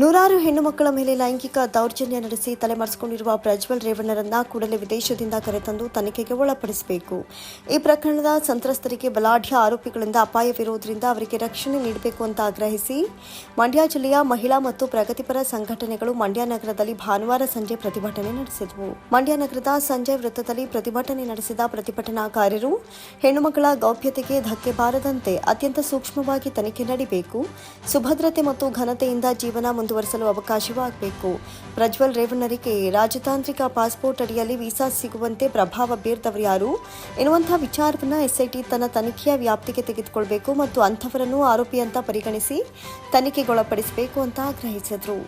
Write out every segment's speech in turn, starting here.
ನೂರಾರು ಹೆಣ್ಣು ಮಕ್ಕಳ ಮೇಲೆ ಲೈಂಗಿಕ ದೌರ್ಜನ್ಯ ನಡೆಸಿ ತಲೆಮರೆಸಿಕೊಂಡಿರುವ ಪ್ರಜ್ವಲ್ ರೇವಣ್ಣರನ್ನ ಕೂಡಲೇ ವಿದೇಶದಿಂದ ಕರೆತಂದು ತನಿಖೆಗೆ ಒಳಪಡಿಸಬೇಕು. ಈ ಪ್ರಕರಣದ ಸಂತ್ರಸ್ತರಿಗೆ ಬಲಾಢ್ಯ ಆರೋಪಿಗಳಿಂದ ಅಪಾಯವಿರುವುದರಿಂದ ಅವರಿಗೆ ರಕ್ಷಣೆ ನೀಡಬೇಕು ಅಂತ ಆಗ್ರಹಿಸಿ ಮಂಡ್ಯ ಜಿಲ್ಲೆಯ ಮಹಿಳಾ ಮತ್ತು ಪ್ರಗತಿಪರ ಸಂಘಟನೆಗಳು ಮಂಡ್ಯ ನಗರದಲ್ಲಿ ಭಾನುವಾರ ಸಂಜೆ ಪ್ರತಿಭಟನೆ ನಡೆಸಿದವು. ಮಂಡ್ಯ ನಗರದ ಸಂಜಯ್ ವೃತ್ತದಲ್ಲಿ ಪ್ರತಿಭಟನೆ ನಡೆಸಿದ ಪ್ರತಿಭಟನಾಕಾರರು ಹೆಣ್ಣು ಮಕ್ಕಳ ಗೌಪ್ಯತೆಗೆ ಧಕ್ಕೆ ಬಾರದಂತೆ ಅತ್ಯಂತ ಸೂಕ್ಷ್ಮವಾಗಿ ತನಿಖೆ ನಡೆಯಬೇಕು ಸುಭದ್ರತೆ ಮತ್ತು ಘನತೆಯಿಂದ ಜೀವನ ಮುಂದುವರಿಸಲು ಅವಕಾಶವಾಗಬೇಕು. ಪ್ರಜ್ವಲ್ ರೇವಣ್ಣರಿಗೆ ರಾಜತಾಂತ್ರಿಕ ಪಾಸ್ಪೋರ್ಟ್ ಅಡಿಯಲ್ಲಿ ವೀಸಾ ಸಿಗುವಂತೆ ಪ್ರಭಾವ ಬೀರ್ದವರು ಯಾರು? ಎನ್ನುವಂತಹ ವಿಚಾರವನ್ನು ಎಸ್ಐಟಿ ತನ್ನ ತನಿಖೆಯ ವ್ಯಾಪ್ತಿಗೆ ತೆಗೆದುಕೊಳ್ಬೇಕು ಮತ್ತು ಅಂಥವರನ್ನು ಆರೋಪಿಯಂತ ಪರಿಗಣಿಸಿ ತನಿಖೆಗೊಳಪಡಿಸಬೇಕು ಅಂತ ಆಗ್ರಹಿಸಿದರು.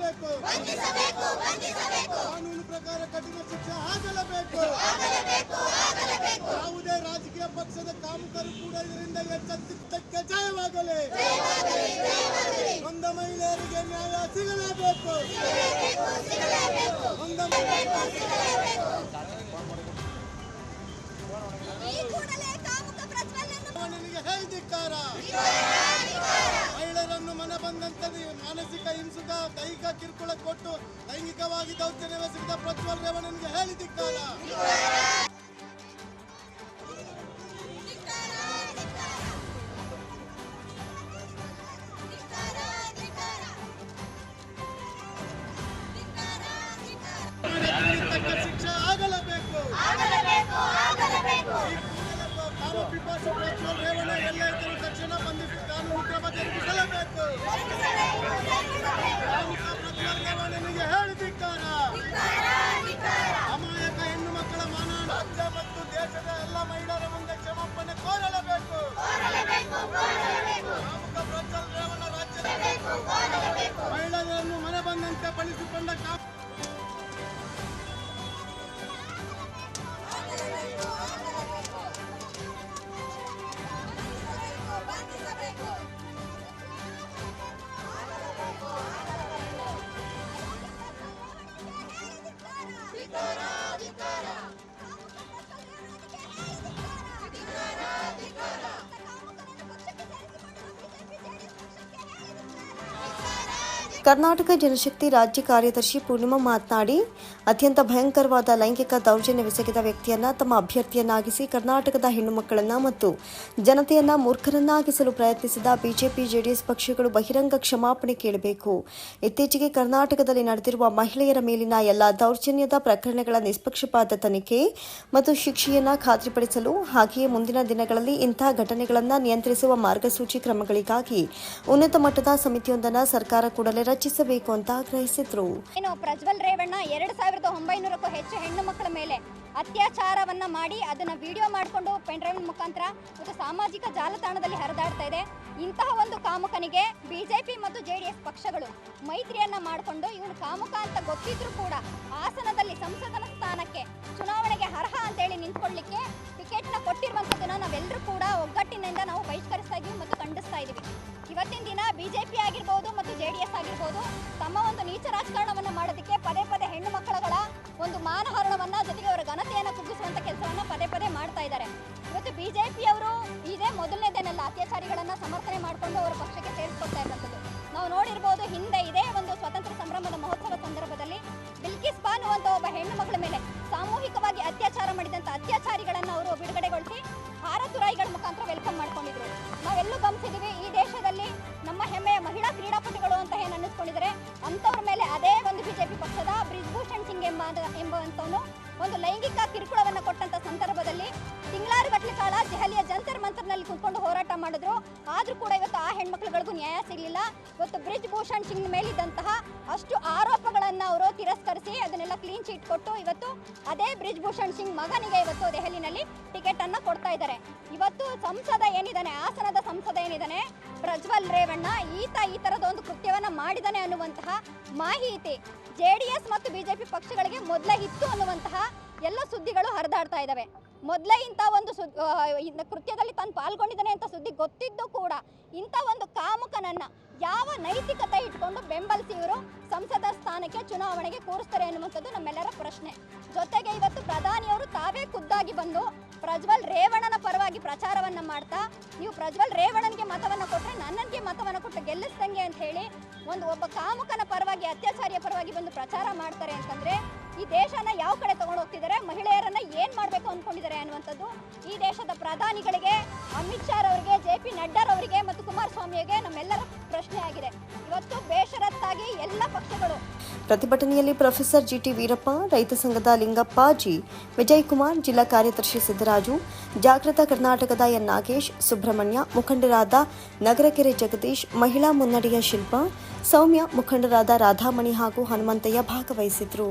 ಬಂಧಿಸಬೇಕು ಕಾನೂನು ಪ್ರಕಾರ ಕಠಿಣ ಶಿಕ್ಷೆ ಆಗಲೇಬೇಕು. ಆಗಲೇಬೇಕು ಆಗಲೇಬೇಕು. ಯಾವುದೇ ರಾಜಕೀಯ ಪಕ್ಷದ ಕಾಮುಕರು ಕೂಡ ಇದರಿಂದ ಎಚ್ಚೆತ್ತಕ್ಕೆ ಜಯವಾಗಲಿ. ಒಂದ ಮಹಿಳೆಯರಿಗೆ ನ್ಯಾಯ ಸಿಗಲೇಬೇಕು. ಒಂದ ಮಹಿಳೆಯರಿಗೆ ಮನೆ ಬಂದಂತೆ ಮಾನಸಿಕ ಹಿಂಸುಕ, ದೈಹಿಕ ಕಿರುಕುಳ ಕೊಟ್ಟು ಲೈಂಗಿಕವಾಗಿ ದೌರ್ಜನ್ಯವೆಸಗಿದ ಪ್ರಜ್ವಲ್ ರೇವಣ್ಣನಿಗೆ ಹೇಳಿದಿಕ್ಕಾರ ಶಿಕ್ಷೆ ಆಗಲೇಬೇಕು ಆಗಲೇಬೇಕು ಆಗಲೇಬೇಕು ಅಮಾಯಕ ಹೆಣ್ಣು ಮಕ್ಕಳ ಮಾನ ಮತ್ತು ದೇಶದ ಎಲ್ಲ ಮಹಿಳೆಯರ ಮುಂದೆ ಕ್ಷಮಾಪಣೆ ಕೋರಲೇಬೇಕು ಪ್ರಜ್ವಲ್ ರೇವಣ್ಣ ರಾಜ್ಯದ ಮಹಿಳೆಯರನ್ನು ಮನೆ ಬಂದಂತೆ ಬಳಸಿಕೊಂಡ ಕರ್ನಾಟಕ ಜನಶಕ್ತಿ ರಾಜ್ಯ ಕಾರ್ಯದರ್ಶಿ ಪೂರ್ಣಿಮಾ ಮಾತನಾಡಿ, ಅತ್ಯಂತ ಭಯಂಕರವಾದ ಲೈಂಗಿಕ ದೌರ್ಜನ್ಯವೆಸಗಿದ ವ್ಯಕ್ತಿಯನ್ನ ತಮ್ಮ ಅಭ್ಯರ್ಥಿಯನ್ನಾಗಿಸಿ ಕರ್ನಾಟಕದ ಹೆಣ್ಣು ಮಕ್ಕಳನ್ನ ಮತ್ತು ಜನತೆಯನ್ನ ಮೂರ್ಖರನ್ನಾಗಿಸಲು ಪ್ರಯತ್ನಿಸಿದ ಬಿಜೆಪಿ, ಜೆಡಿಎಸ್ ಪಕ್ಷಗಳು ಬಹಿರಂಗ ಕ್ಷಮಾಪಣೆ ಕೇಳಬೇಕು. ಇತ್ತೀಚೆಗೆ ಕರ್ನಾಟಕದಲ್ಲಿ ನಡೆದಿರುವ ಮಹಿಳೆಯರ ಮೇಲಿನ ಎಲ್ಲ ದೌರ್ಜನ್ಯದ ಪ್ರಕರಣಗಳ ನಿಷ್ಪಕ್ಷಪಾತ ತನಿಖೆ ಮತ್ತು ಶಿಕ್ಷೆಯನ್ನ ಖಾತ್ರಿಪಡಿಸಲು ಹಾಗೆಯೇ ಮುಂದಿನ ದಿನಗಳಲ್ಲಿ ಇಂತಹ ಘಟನೆಗಳನ್ನು ನಿಯಂತ್ರಿಸುವ ಮಾರ್ಗಸೂಚಿ ಕ್ರಮಗಳಿಗಾಗಿ ಉನ್ನತ ಮಟ್ಟದ ಸಮಿತಿಯೊಂದನ್ನು ಸರ್ಕಾರ ಕೂಡಲೇ ರಚಿಸಬೇಕು ಅಂತ ಆಗ್ರಹಿಸಿದ್ರು. ಏನು ಪ್ರಜ್ವಲ್ ರೇವಣ್ಣ ಎರಡು ಸಾವಿರದ ಒಂಬೈನೂರಕ್ಕೂ ಹೆಚ್ಚು ಹೆಣ್ಣು ಮಕ್ಕಳ ಮೇಲೆ ಅತ್ಯಾಚಾರವನ್ನ ಮಾಡಿ ಅದನ್ನ ವಿಡಿಯೋ ಮಾಡಿಕೊಂಡು ಪೆಂಡ್ರೈವ್ ಮುಖಾಂತರ ಮತ್ತು ಸಾಮಾಜಿಕ ಜಾಲತಾಣದಲ್ಲಿ ಹರಿದಾಡ್ತಾ ಇದೆ. ಇಂತಹ ಒಂದು ಕಾಮುಕನಿಗೆ ಬಿಜೆಪಿ ಮತ್ತು ಜೆ ಡಿ ಎಸ್ ಪಕ್ಷಗಳು ಮೈತ್ರಿಯನ್ನ ಮಾಡಿಕೊಂಡು ಇವನು ಕಾಮುಕ ಅಂತ ಗೊತ್ತಿದ್ರು ಕೂಡ ಹಾಸನದಲ್ಲಿ ಸಂಸದನ ಸ್ಥಾನಕ್ಕೆ ಚುನಾವಣೆಗೆ ಅರ್ಹ ಅಂತೇಳಿ ನಿಂತ್ಕೊಳ್ಳಿಕ್ಕೆ ಟಿಕೆಟ್ನ ಕೊಟ್ಟಿರುವಂಥದ್ದನ್ನ ನಾವೆಲ್ಲರೂ ಕೂಡ ಒಗ್ಗಟ್ಟಿನಿಂದ ನಾವು ಬಹಿಷ್ಕರಿಸ್ತಾ ಇದೀವಿ ಮತ್ತು ಖಂಡಿಸ್ತಾ ಇದೀವಿ. ಇವತ್ತಿನ ದಿನ ಬಿಜೆಪಿ ಆಗಿರ್ಬೋದು ಮಾಡಿದ್ರು. ಆದ್ರೂ ಕೂಡ ಇವತ್ತು ಆ ಹೆಣ್ಮಕ್ಳುಗಳಿಗೂ ನ್ಯಾಯ ಸಿಗಲಿಲ್ಲ. ಇವತ್ತು ಬ್ರಿಜ್ ಭೂಷಣ್ ಸಿಂಗ್ ಮೇಲಿದ್ದಂತಹ ಅಷ್ಟು ಆರೋಪಗಳನ್ನ ಅವರು ತಿರಸ್ಕರಿಸಿ ಅದನ್ನೆಲ್ಲ ಕ್ಲೀನ್ ಚೀಟ್ ಕೊಟ್ಟು ಇವತ್ತು ಅದೇ ಬ್ರಿಜ್ ಭೂಷಣ್ ಸಿಂಗ್ ಮಗನಿಗೆ ಇವತ್ತು ದೆಹಲಿನಲ್ಲಿ ಟಿಕೆಟ್ ಅನ್ನ ಕೊಡ್ತಾ ಇದ್ದಾರೆ. ಇವತ್ತು ಸಂಸದ ಏನಿದ್ದಾನೆ, ಹಾಸನದ ಸಂಸದ ಏನಿದ್ದಾನೆ, ಪ್ರಜ್ವಲ್ ರೇವಣ್ಣ ಈತ ಈ ತರದ ಒಂದು ಕೃತ್ಯವನ್ನ ಮಾಡಿದಾನೆ ಅನ್ನುವಂತಹ ಮಾಹಿತಿ ಜೆ ಮತ್ತು ಬಿಜೆಪಿ ಪಕ್ಷಗಳಿಗೆ ಮೊದಲೇ ಇತ್ತು ಅನ್ನುವಂತಹ ಎಲ್ಲ ಸುದ್ದಿಗಳು ಹರಿದಾಡ್ತಾ ಇದ್ದಾವೆ. ಮೊದಲೇ ಇಂಥ ಒಂದು ಸುದ್ ಕೃತ್ಯದಲ್ಲಿ ತಾನು ಪಾಲ್ಗೊಂಡಿದ್ದಾನೆ ಅಂತ ಸುದ್ದಿ ಗೊತ್ತಿದ್ದು ಕೂಡ ಇಂಥ ಒಂದು ಕಾಮುಕನನ್ನ ಯಾವ ನೈತಿಕತೆ ಇಟ್ಕೊಂಡು ಬೆಂಬಲಿಸಿ ಇವರು ಸಂಸದ ಸ್ಥಾನಕ್ಕೆ ಚುನಾವಣೆಗೆ ಕೂರಿಸ್ತಾರೆ ಅನ್ನುವಂಥದ್ದು ನಮ್ಮೆಲ್ಲರ ಪ್ರಶ್ನೆ. ಜೊತೆಗೆ ಇವತ್ತು ಪ್ರಧಾನಿಯವರು ತಾವೇ ಖುದ್ದಾಗಿ ಬಂದು ಪ್ರಜ್ವಲ್ ರೇವಣನ ಪರವಾಗಿ ಪ್ರಚಾರವನ್ನ ಮಾಡ್ತಾ, ನೀವು ಪ್ರಜ್ವಲ್ ರೇವಣನಿಗೆ ಮತವನ್ನ ಕೊಟ್ಟರೆ ನನ್ನನಿಗೆ ಮತವನ್ನ ಕೊಟ್ಟು ಗೆಲ್ಲಿಸ್ದಂಗೆ ಅಂತ ಹೇಳಿ ಒಂದು ಒಬ್ಬ ಕಾಮುಕನ ಪರವಾಗಿ, ಅತ್ಯಾಚಾರಿಯ ಪರವಾಗಿ ಬಂದು ಪ್ರಚಾರ ಮಾಡ್ತಾರೆ ಅಂತಂದ್ರೆ ಈ ದೇಶನ ಯಾವ ಕಡೆ ತಗೊಂಡು ಹೋಗ್ತಿದ್ದಾರೆ ಮಹಿಳೆಯರನ್ನ ಏನ್ ಮಾಡ್ಬೇಕು ಅನ್ಕೊಂಡಿದ್ದಾರೆ ಅನ್ನುವಂಥದ್ದು ಈ ದೇಶದ ಪ್ರಧಾನಿಗಳಿಗೆ, ಅಮಿತ್ ಶಾ ಅವರಿಗೆ ಜೆ ಪಿ ನಡ್ಡಾರವರಿಗೆ ಮತ್ತು ಕುಮಾರಸ್ವಾಮಿಯವರಿಗೆ ನಮ್ಮೆಲ್ಲರ ಪ್ರಶ್ನೆ ಆಗಿದೆ. ಇವತ್ತು ಬೇಷರತ್ತಾಗಿ ಎಲ್ಲ ಪಕ್ಷಗಳು. ಪ್ರತಿಭಟನೆಯಲ್ಲಿ ಪ್ರೊಫೆಸರ್ ಜಿಟಿ ವೀರಪ್ಪ, ರೈತ ಸಂಘದ ಲಿಂಗಪ್ಪ ಜಿ, ವಿಜಯಕುಮಾರ್, ಜಿಲ್ಲಾ ಕಾರ್ಯದರ್ಶಿ ಸಿದ್ದರಾಜು, ಜಾಗೃತ ಕರ್ನಾಟಕದ ಎನ್ ನಾಗೇಶ್, ಸುಬ್ರಹ್ಮಣ್ಯ, ಮುಖಂಡರಾದ ನಗರಕೆರೆ ಜಗದೀಶ್, ಮಹಿಳಾ ಮುನ್ನಡೆಯ ಶಿಲ್ಪ, ಸೌಮ್ಯ ಮುಖಂಡರಾದ ರಾಧಾಮಣಿ ಹಾಗೂ ಹನುಮಂತಯ್ಯ ಭಾಗವಹಿಸಿದ್ರು.